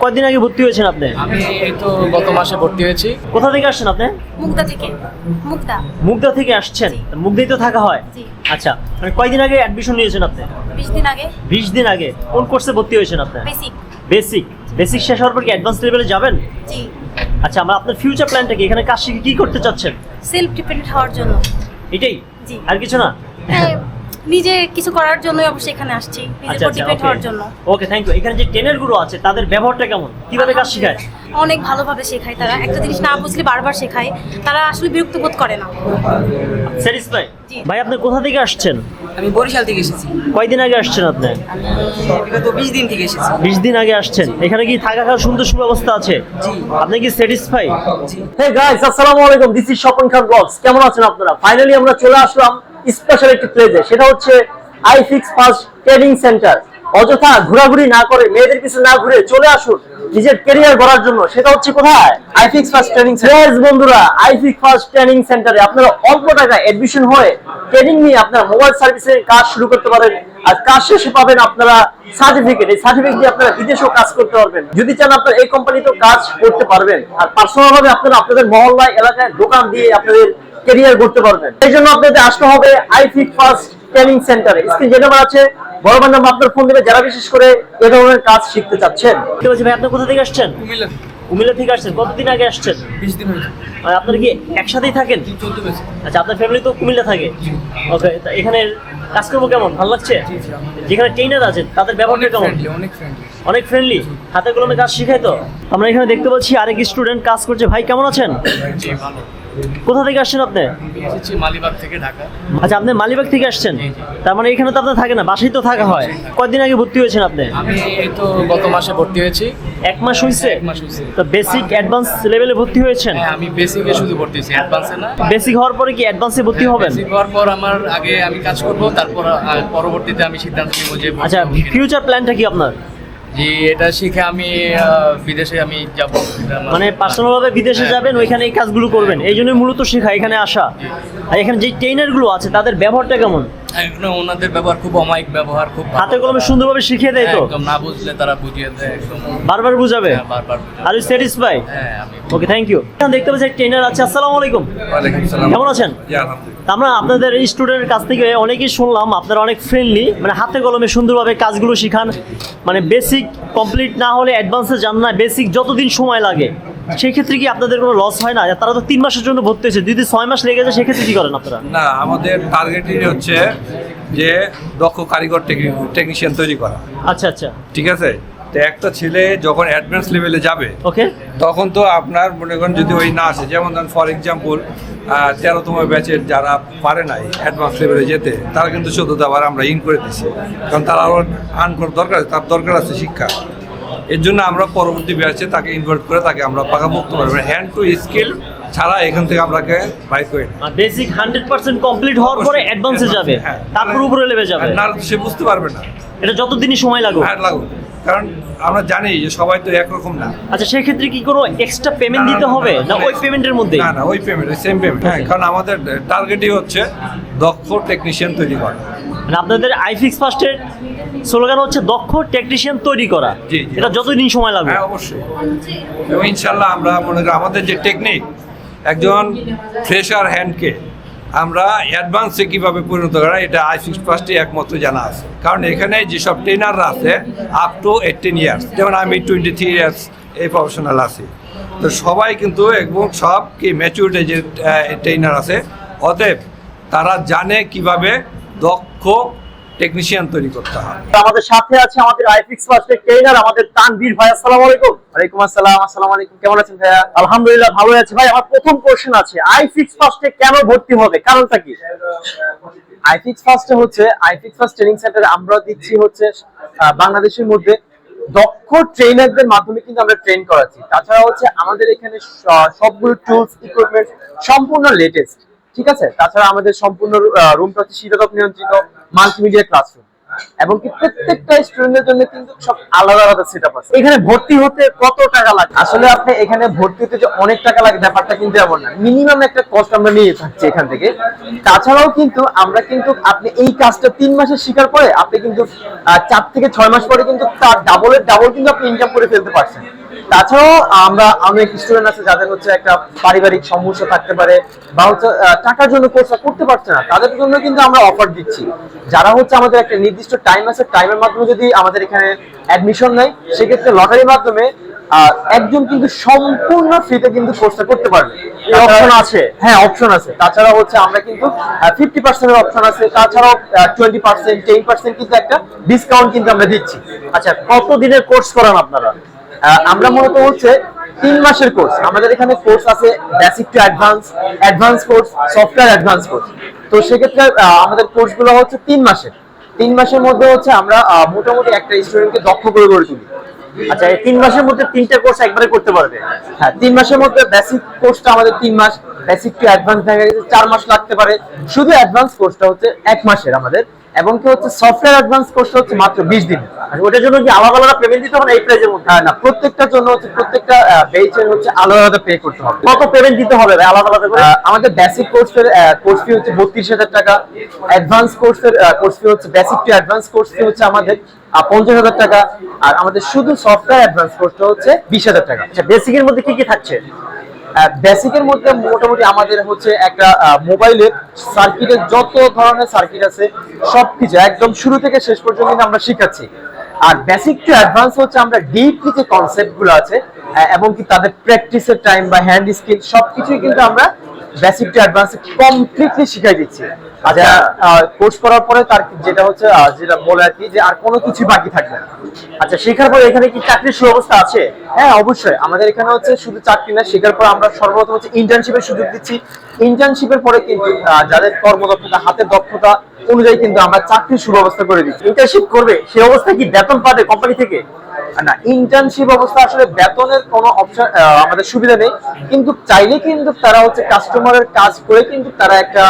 কয়দিন আগে ভর্তি হয়েছেন আপনি? আমি এই তো গত মাসে ভর্তি হয়েছি। কোথা থেকে আসছেন আপনি? মুগদা থেকে মুগদা। মুগদা থেকে আসছেন? মুগদাই তো থাকা হয়? জি। আচ্ছা মানে কয়দিন আগে অ্যাডমিশন নিয়েছেন আপনি? বিশ দিন আগে। বিশ দিন আগে। কোন কোর্সে ভর্তি হয়েছেন আপনি? বেসিক বেসিক বেসিক শেষ হওয়ার পর কি অ্যাডভান্স লেভেলে যাবেন? জি। আচ্ছা আমরা আপনার ফিউচার প্ল্যানটা কি? এখানে কাজ শিখে কি করতে চাচ্ছেন? সেলফ ডিপেন্ডেন্ট হওয়ার জন্য। এটাই? জি। আর কিছু না? হ্যাঁ, নিজে কিছু করার জন্যই অবশ্যই এখানে আসছি নিজের আচ্ছা আচ্ছা হওয়ার জন্য। ওকে থ্যাংক ইউ এখানে যে ট্রেনারগুলো আছে তাদের ব্যবহারটা কেমন? কীভাবে কাজ শেখায়? অনেক ভালোভাবে শেখায় তারা। একটা জিনিস না বুঝলে বারবার শেখায়। তারা আসলে বিরক্ত বোধ করে না। স্যাটিসফাই ভাই আপনি কোথা থেকে আসছেন? আমি বরিশাল থেকে এসেছি। কয়দিন আগে আসছেন আপনি? বিগত বিশ দিন থেকে এসেছি। বিশ দিন আগে আসছেন। এখানে কি থাকা খাওয়ার সুন্দর সুব্যবস্থা আছে? জি। আপনি কি স্যাটিসফাই জি। হে গাইস আসসালামু আলাইকুম। This is Swapan Khan vlogs কেমন আছেন আপনারা? ফাইনালি আমরা চলে আসলাম স্পেশাল একটি প্লেজে সেটা হচ্ছে I fix first training centre অযথা ঘোরাঘুরি না করে মেয়েদের পিছনে না ঘুরে চলে আসুন নিজের ক্যারিয়ার গড়ার জন্য। সেটা হচ্ছে কোথায়? I fix first training centre বন্ধুরা আই ফিক্স ফার্স্ট ট্রেনিং সেন্টারে আপনারা অল্প টাকায় এডমিশন হয়ে ট্রেনিং নিয়ে আপনারা মোবাইল সার্ভিসের কাজ শুরু করতে পারেন। আর কাজ শেষে পাবেন আপনারা সার্টিফিকেট এই সার্টিফিকেট দিয়ে আপনারা বিদেশেও কাজ করতে পারবেন। যদি চান আপনারা এই কোম্পানিতেও কাজ করতে পারবেন। আর পার্সোনাল ভাবে আপনারা আপনাদের মহল্লায় এলাকায় দোকান দিয়ে আপনাদের ক্যারিয়ার করতে পারবেন। এই জন্য আপনাদের আসতে হবে আই ফিট ফার্স্ট ট্রেনিং সেন্টারে স্ক্রিন যে নাম্বার আছে বড় নাম আপনার ফোন দেবে যারা বিশেষ করে এ ধরনের কাজ শিখতে চাচ্ছেন। ভাই আপনি কোথা থেকে আসছেন? কুমিল্লা। কুমিল্লা থেকে আসছেন। কতদিন আগে আসছেন? বিশ দিন হয়েছে আর আপনারা কি একসাথেই থাকেন? আচ্ছা আপনার ফ্যামিলি তো কুমিল্লা থাকে। ওকে এখানে কাজকর্ম কেমন? ভালো লাগছে? যেখানে ট্রেনার আছে তাদের ব্যবহারটা কেমন? অনেক ফ্রেন্ডলি অনেক ফ্রেন্ডলি হাতে কলমে কাজ শিখায় তো? আমরা এখানে দেখতে পাচ্ছি আরেক স্টুডেন্ট কাজ করছে। ভাই কেমন আছেন? জি ভালো। কোথা থেকে আসছেন আপনি? এসেছি মালিবাগ থেকে ঢাকা। আচ্ছা আপনি মালিবাগ থেকে আসছেন। তার মানে এখানে তো আপনার থাকে না বাসায় তো থাকা হয়। কয়দিন আগে ভর্তি হয়েছেন আপনি? আমি এই তো গত মাসে ভর্তি হয়েছি। এক মাস হয়েছে এক মাস হয়েছে তো বেসিক অ্যাডভান্স লেভেলে ভর্তি হয়েছেন? হ্যাঁ আমি বেসিকে শুধু ভর্তি হয়েছি অ্যাডভান্সে না। বেসিক হওয়ার পরে কি অ্যাডভান্সে ভর্তি হবেন? বেসিক হওয়ার পর আমার আগে আমি কাজ করব তারপর পরবর্তীতে আমি সিদ্ধান্ত নিব যে আচ্ছা ফিউচার প্ল্যানটা কি আপনার? জি এটা শিখে আমি বিদেশে আমি যাব। মানে পার্সোনাল ভাবে বিদেশে হ্যাঁ। যাবেন ওইখানে এই কাজগুলো করবেন। এই জন্যই মূলত শেখা এখানে আসা। আর এখানে যে ট্রেনারগুলো আছে তাদের ব্যবহারটা কেমন? এখানে ওনাদের ব্যবহার খুব অমায়িক ব্যবহার খুব হাতে কলমে সুন্দরভাবে শিখিয়ে দেয় তো? একদম না বুঝলে তারা বুঝিয়ে দেয় একদম। বারবার বুঝাবে? হ্যাঁ, বারবার আর ইউ স্যাটিসফাই হ্যাঁ আমি ওকে থ্যাংক ইউ দেখতে পাচ্ছি ট্রেনার আছে আসসালামু আলাইকুম। ওয়ালাইকুম সালাম। কেমন আছেন? আমরা আপনাদের এই স্টুডেন্টের কাছ থেকে অনেকেই শুনলাম আপনারা অনেক ফ্রেন্ডলি মানে হাতে কলমে সুন্দরভাবে কাজগুলো শিখান। মানে বেসিক কমপ্লিট না হলে অ্যাডভান্সে যান না বেসিক যতদিন সময় লাগে। সেই ক্ষেত্রে কি আপনাদের কোনো লস হয় না? তারা তো তিন মাসের জন্য ভর্তি হয়েছে যদি ছয় মাস লেগে যায় সেক্ষেত্রে কি করেন আপনারা? না আমাদের টার্গেটই হচ্ছে যে দক্ষ কারিগর টেকনিশিয়ান তৈরি করা। আচ্ছা আচ্ছা। ঠিক আছে? তো একটা ছেলে যখন অ্যাডভান্স লেভেলে যাবে ওকে। তখন তো আপনার মনে করেন যদি ওই না আসে যেমন ধরেন ফর এক্সাম্পল তেরোতম ব্যাচের যারা পারে নাই অ্যাডভান্স লেভেলে যেতে তারা কিন্তু চোদ্দোতে আবার আমরা ইন করে দিচ্ছি কারণ তারা আরও আর্ন করার দরকার তার দরকার আছে শিক্ষা। এর জন্য আমরা পরবর্তী ব্যাচে তাকে ইনভার্ট করে তাকে আমরা পাকাপোক্ত পারব হ্যান্ড টু স্কিল ছাড়া এখান থেকে আমরাকে বাইর করি বেসিক হান্ড্রেড পার্সেন্ট কমপ্লিট হওয়ার পরে অ্যাডভান্সে যাবে। হ্যাঁ। তারপর উপরে লেভে যাবে। না সে বুঝতে পারবে না। এটা যতদিনই সময় লাগুক। হ্যাঁ লাগুক। কারণ আমরা জানি যে সবাই তো একরকম না। আচ্ছা সেক্ষেত্রে কি কোনো এক্সট্রা পেমেন্ট দিতে হবে? না ওই পেমেন্টের মধ্যেই? না না ওই পেমেন্ট সেম পেমেন্ট হ্যাঁ কারণ আমাদের টার্গেটই হচ্ছে দক্ষ টেকনিশিয়ান তৈরি করা। মানে আপনাদের আইফিক্স ফার্স্টের স্লোগান হচ্ছে দক্ষ টেকনিশিয়ান তৈরি করা। এটা যতদিন সময় লাগবে। হ্যাঁ অবশ্যই। এবং ইনশাল্লাহ আমরা মনে করি আমাদের যে টেকনিক একজন ফ্রেশার হ্যান্ডকে আমরা অ্যাডভান্সে কীভাবে পরিণত করা এটা আই সিক্স ফার্স্টে একমাত্র জানা আছে। কারণ এখানে যেসব ট্রেনাররা আছে আপ টু এইটিন ইয়ার্স যেমন আমি টোয়েন্টি থ্রি ইয়ার্স এই প্রফেশনাল আছি। তো সবাই কিন্তু এবং সব কি ম্যাচুরিটি যে ট্রেনার আছে অতএব তারা জানে কীভাবে দক্ষ টেকনিশিয়ান তৈরি করতে হয় আমাদের সাথে আছে আমাদের আইফিক্স ফার্স্টের ট্রেনার আমাদের তানভীর ভাই আসসালামু আলাইকুম। ওয়ালাইকুম আসসালাম আসসালামু আলাইকুম কেমন আছেন ভাইয়া? আলহামদুলিল্লাহ ভালো আছি। ভাই আমার প্রথম কোশ্চেন আছে আইফিক্স ফার্স্টে কেন ভর্তি হবে? কারণটা কি? আইফিক্স ফার্স্টে হচ্ছে আইফিক্স ফার্স্ট ট্রেনিং সেন্টারে আমরা দিচ্ছি হচ্ছে বাংলাদেশের মধ্যে দক্ষ ট্রেনারদের মাধ্যমে কিন্তু আমরা ট্রেন করাচ্ছি। তাছাড়া হচ্ছে আমাদের এখানে সবগুলো টুলস ইকুইপমেন্ট সম্পূর্ণ লেটেস্ট ঠিক আছে? তাছাড়া আমাদের সম্পূর্ণ রুমটা হচ্ছে শীতাতপ নিয়ন্ত্রিত মাল্টিমিডিয়া ক্লাসরুম এবং কি প্রত্যেকটা স্টুডেন্টের জন্য কিন্তু সব আলাদা আলাদা সেট আপ আছে। এখানে ভর্তি হতে কত টাকা লাগে? আসলে আপনি এখানে ভর্তি হতে যে অনেক টাকা লাগে, ব্যাপারটা কিন্তু এমন না। মিনিমাম একটা কস্ট আমরা নিয়ে থাকছি এখান থেকে। তাছাড়াও কিন্তু আমরা কিন্তু আপনি এই কাজটা তিন মাসে শিকার পরে আপনি কিন্তু চার থেকে ছয় মাস পরে কিন্তু তার ডাবলের ডাবল কিন্তু আপনি ইনকাম করে ফেলতে পারছেন। তাছাড়াও আমরা অনেক স্টুডেন্ট আছে যাদের হচ্ছে একটা পারিবারিক সমস্যা থাকতে পারে বা হচ্ছে টাকার জন্য কোর্সটা করতে পারছে না তাদের জন্য কিন্তু আমরা অফার দিচ্ছি। যারা হচ্ছে আমাদের একটা নির্দিষ্ট টাইম আছে টাইমের মাধ্যমে যদি আমাদের এখানে অ্যাডমিশন নেয় সেক্ষেত্রে লটারির মাধ্যমে একজন কিন্তু সম্পূর্ণ ফ্রিতে কিন্তু কোর্সটা করতে পারবে। option আছে? হ্যাঁ অপশন আছে। তাছাড়া হচ্ছে আমরা কিন্তু ফিফটি পার্সেন্টের অপশন আছে তাছাড়াও টোয়েন্টি পার্সেন্ট টেন পার্সেন্ট কিন্তু একটা ডিসকাউন্ট কিন্তু আমরা দিচ্ছি। আচ্ছা কত দিনের কোর্স করান আপনারা? আমরা মূলত হচ্ছে তিন মাসের কোর্স আমাদের এখানে কোর্স আছে basic to advance advance course software advance course তো সেক্ষেত্রে আমাদের কোর্সগুলো হচ্ছে তিন মাসের। তিন মাসের মধ্যে হচ্ছে আমরা মোটামুটি একটা স্টুডেন্টকে দক্ষ করে গড়ে তুলি। আচ্ছা এই তিন মাসের মধ্যে তিনটা কোর্স একবারে করতে পারবে? হ্যাঁ তিন মাসের মধ্যে বেসিক কোর্সটা আমাদের তিন মাস বেসিক টু অ্যাডভান্স দেখা গেছে, চার মাস লাগতে পারে। শুধু অ্যাডভান্স কোর্সটা হচ্ছে এক মাসের আমাদের। এবং কি হচ্ছে সফটওয়্যার অ্যাডভান্স কোর্সটা হচ্ছে মাত্র বিশ দিন। ওটার জন্য কি আলাদা আলাদা পেমেন্ট দিতে হবে এই প্রাইজের মধ্যে? না প্রত্যেকটার জন্য হচ্ছে প্রত্যেকটা বেচের হচ্ছে আলাদা আলাদা পে করতে হবে। কত পেমেন্ট দিতে হবে আলাদা আলাদা করে? আমাদের বেসিক কোর্সের কোর্স ফি হচ্ছে বত্রিশ হাজার টাকা। অ্যাডভান্স কোর্সের কোর্স ফি হচ্ছে basic to advance course fee হচ্ছে আমাদের পঞ্চাশ হাজার টাকা। আর আমাদের শুধু সফটওয়্যার অ্যাডভান্স কোর্সটা হচ্ছে বিশ হাজার টাকা। আচ্ছা বেসিকের মধ্যে কি কি থাকছে? বেসিকের মধ্যে মোটামুটি আমাদের হচ্ছে একটা মোবাইলের সার্কিটের যত ধরনের সার্কিট আছে সব কিছু একদম শুরু থেকে শেষ পর্যন্ত আমরা শিখাচ্ছি। আর বেসিক টু অ্যাডভান্স হচ্ছে আমরা ডিপলি যে কনসেপ্টগুলো আছে এবং কি তাদের প্র্যাকটিসের টাইম বা হ্যান্ড স্কিল সবকিছুই কিন্তু আমরা বেসিক টু অ্যাডভান্স কমপ্লিটলি শিখাই দিচ্ছি। আচ্ছা কোর্স করার পরে তার যেটা হচ্ছে যেটা বলে আর কি, যে আর কোনো কিছু বাকি থাকবে না। আচ্ছা শেখার পরে এখানে কি চাকরির সুব্যবস্থা আছে? হ্যাঁ অবশ্যই। আমাদের এখানে হচ্ছে শুধু চাকরি না, শেখার পর আমরা সর্বপ্রথম হচ্ছে ইন্টার্নশিপের সুযোগ দিচ্ছি। ইন্টার্নশিপের পরে কিন্তু যাদের কর্মদক্ষতা, হাতের দক্ষতা অনুযায়ী কিন্তু আমরা চাকরির সুব্যবস্থা করে দিচ্ছি। ইন্টার্নশিপ করবে সেই অবস্থায় কি বেতন পাবে কোম্পানি থেকে? না ইন্টার্নশিপ অবস্থা আসলে বেতনের কোনো অপশন আমাদের সুবিধা নেই। কিন্তু চাইলে কিন্তু তারা হচ্ছে কাস্টমারের কাজ করে কিন্তু তারা একটা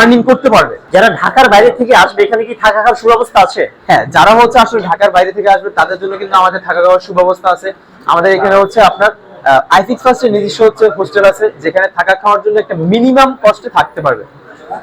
আর্নিং করতে পারবে। যারা ঢাকার বাইরে থেকে আসবে এখানে কি থাকা খাওয়ার সুব্যবস্থা আছে? হ্যাঁ যারা হচ্ছে আসলে ঢাকার বাইরে থেকে আসবে তাদের জন্য কিন্তু আমাদের থাকা খাওয়ার সুব্যবস্থা আছে। আমাদের এখানে হচ্ছে আপনার আইফিক্স ফার্স্টের নিজস্ব হচ্ছে হোস্টেল আছে যেখানে থাকা খাওয়ার জন্য একটা মিনিমাম কস্টে থাকতে পারবে।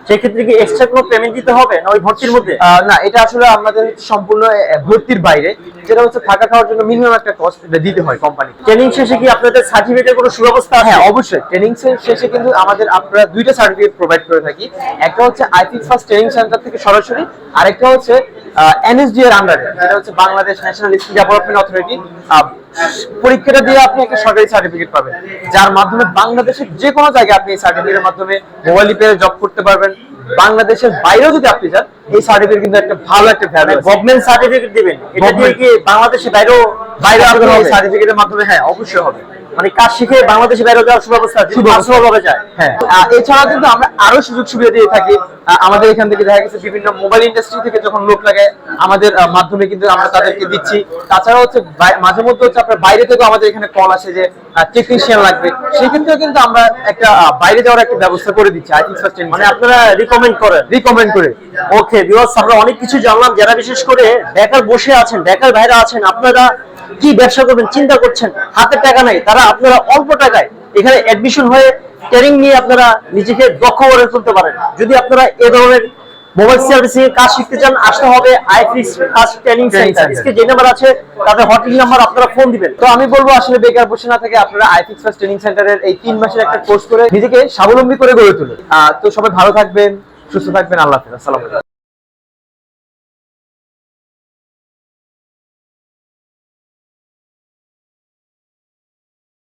সেক্ষেত্রে কি এক্সট্রা কোনো পেমেন্ট দিতে হবে না ওই ভর্তির মধ্যে? না এটা আসলে আমাদের সম্পূর্ণ ভর্তির বাইরে। যেটা হচ্ছে থাকা খাওয়ার জন্য মিনিমাম একটা কস্ট দিতে হয় কোম্পানি ট্রেনিং শেষে কি আপনাদের সার্টিফিকেটের কোনো সুব্যবস্থা হ্যাঁ অবশ্যই। ট্রেনিং শেষে কিন্তু আমাদের আমরা দুইটা সার্টিফিকেট প্রোভাইড করে থাকি। একটা হচ্ছে আইপিক ফার্স্ট ট্রেনিং সেন্টার থেকে সরাসরি আরেকটা হচ্ছে এনএসডি এর আন্ডারে যেটা হচ্ছে Bangladesh national skill development authority পরীক্ষাটা দিয়ে আপনি একটা সরকারি সার্টিফিকেট পাবেন যার মাধ্যমে বাংলাদেশের যে কোনো জায়গায় আপনি এই সার্টিফিকেটের মাধ্যমে মোবাইল রিপেয়ারে জব করতে পারবেন। বাংলাদেশের বাইরেও যদি আপনি যান এই সার্টিফিকেট কিন্তু একটা ভালো একটা ভ্যালু গভর্নমেন্ট সার্টিফিকেট দিবেন। এটা দিয়ে কি বাংলাদেশে বাইরেও বাইরে আপনার এই সার্টিফিকেটের মাধ্যমে হ্যাঁ অবশ্যই হবে। মানে কাজ শিখে বাংলাদেশে বাইরে যাওয়ার সুব্যবস্থা যায়। হ্যাঁ। এছাড়া কিন্তু আমরা আরও সুযোগ সুবিধা দিয়ে থাকি। আমাদের এখান থেকে দেখা গেছে বিভিন্ন মোবাইল ইন্ডাস্ট্রি থেকে যখন লোক লাগে আমাদের মাধ্যমে কিন্তু আমরা তাদেরকে দিচ্ছি। তাছাড়া হচ্ছে মাঝে মধ্যে হচ্ছে আপনার বাইরে থেকেও আমাদের এখানে কল আসে যে টেকনিশিয়ান লাগবে। সেক্ষেত্রেও কিন্তু আমরা একটা বাইরে যাওয়ার একটা ব্যবস্থা করে দিচ্ছি আই থিঙ্ক মানে আপনারা রিকমেন্ড করেন। রিকমেন্ড করে। ওকে ভিউয়ার্স আমরা অনেক কিছু জানলাম। যারা বিশেষ করে বেকার বসে আছেন বেকার ভাইরা আছেন আপনারা কি ব্যবসা করবেন চিন্তা করছেন? হাতে টাকা নাই তারা আপনারা অল্প টাকায় এখানে অ্যাডমিশন হয়ে ট্রেনিং নিয়ে আপনারা নিজেকে দক্ষ করে তুলতে পারেন। যদি আপনারা এ ধরনের মোবাইল সার্ভিসিং এর কাজ শিখতে চান আসতে হবে আইফিক্স কাজ ট্রেনিং সেন্টার। আজকে যে নাম্বার আছে তাদের হটলাইন নাম্বার আপনারা ফোন দিবেন। তো আমি বলব আসলে বেকার বসে না থেকে আপনারা আইফিক্স ফার্স্ট ট্রেনিং সেন্টারের এই তিন মাসের একটা কোর্স করে নিজেকে স্বাবলম্বী করে গড়ে তুলুন। তো সবাই ভালো থাকবেন সুস্থ থাকবেন আল্লাহ হাফেজ। আসসালামু আলাইকুম।